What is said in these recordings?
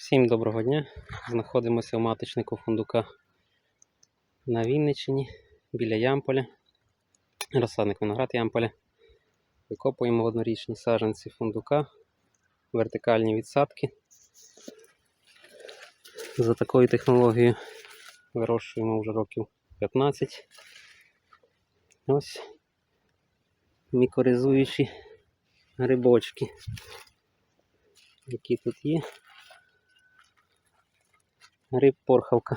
Всім доброго дня. Знаходимося у маточнику фундука на Вінниччині біля Ямполя. Розсадник виноград Ямполя. Викопуємо однорічні саджанці фундука, вертикальні відсадки. За такою технологією вирощуємо вже років 15. Ось мікоризуючі грибочки, які тут є. Гриб порхавка.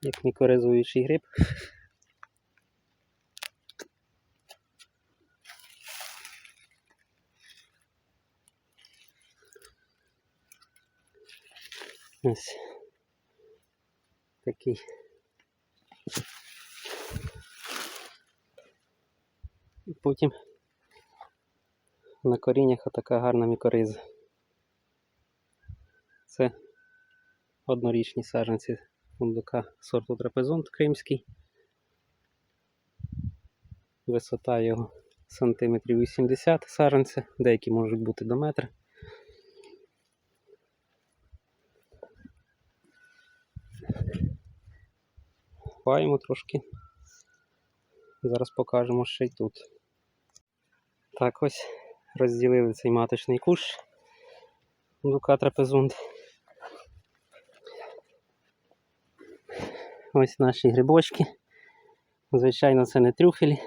Як мікоризуючий гриб. Ось такий. І потім на коріннях отака гарна мікориза. Це однорічні саджанці фундука сорту трапезунт кримський. Висота його сантиметрів 80 саджанця, деякі можуть бути до метра. Паємо трошки. Зараз покажемо ще й тут. Так ось розділили цей маточний кущ фундука трапезунт. Ось наші грибочки. Звичайно, це не трюфелі,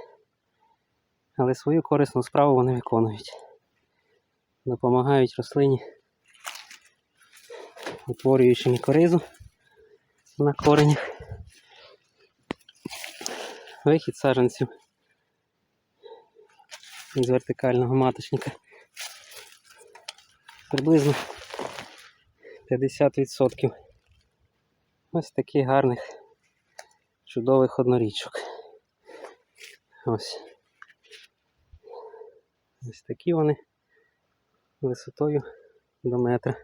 але свою корисну справу вони виконують. Допомагають рослині, утворюючи мікоризу на коренях. Вихід саджанців з вертикального маточника приблизно 50%. Ось таких гарних чудових однорічок. Ось. Ось такі вони висотою до метра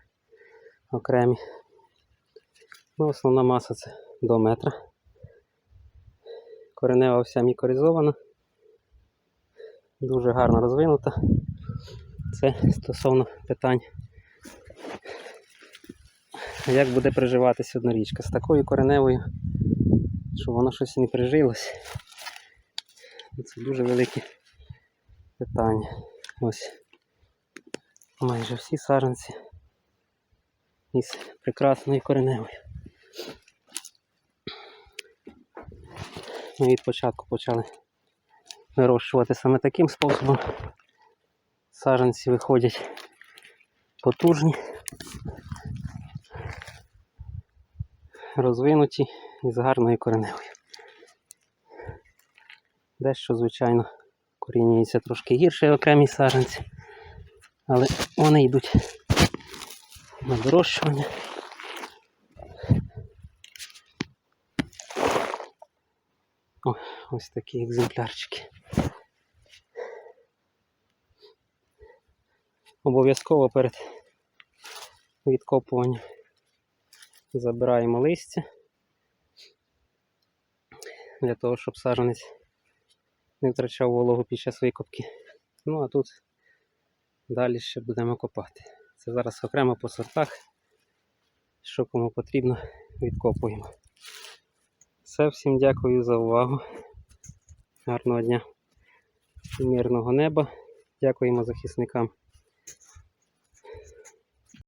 окремі. Ну, основна маса це до метра. Коренева вся мікоризована, дуже гарно розвинута. Це стосовно питань, як буде приживатися однорічка з такою кореневою щоб воно щось не прижилось. Це дуже велике питання. Ось майже всі саджанці із прекрасною кореневою. Ми від початку почали вирощувати саме таким способом. Саджанці виходять потужні, розвинуті і з гарною кореневою. Дещо, звичайно, корінюється трошки гірше окремі саджанці, але вони йдуть на дорощування. О, ось такі екземплярчики. Обов'язково перед відкопуванням забираємо листя для того, щоб саджанець не втрачав вологу під час викопки. Ну а тут далі ще будемо копати. Це зараз окремо по сортах, що кому потрібно, відкопуємо. Все, всім дякую за увагу. Гарного дня мирного неба. Дякуємо захисникам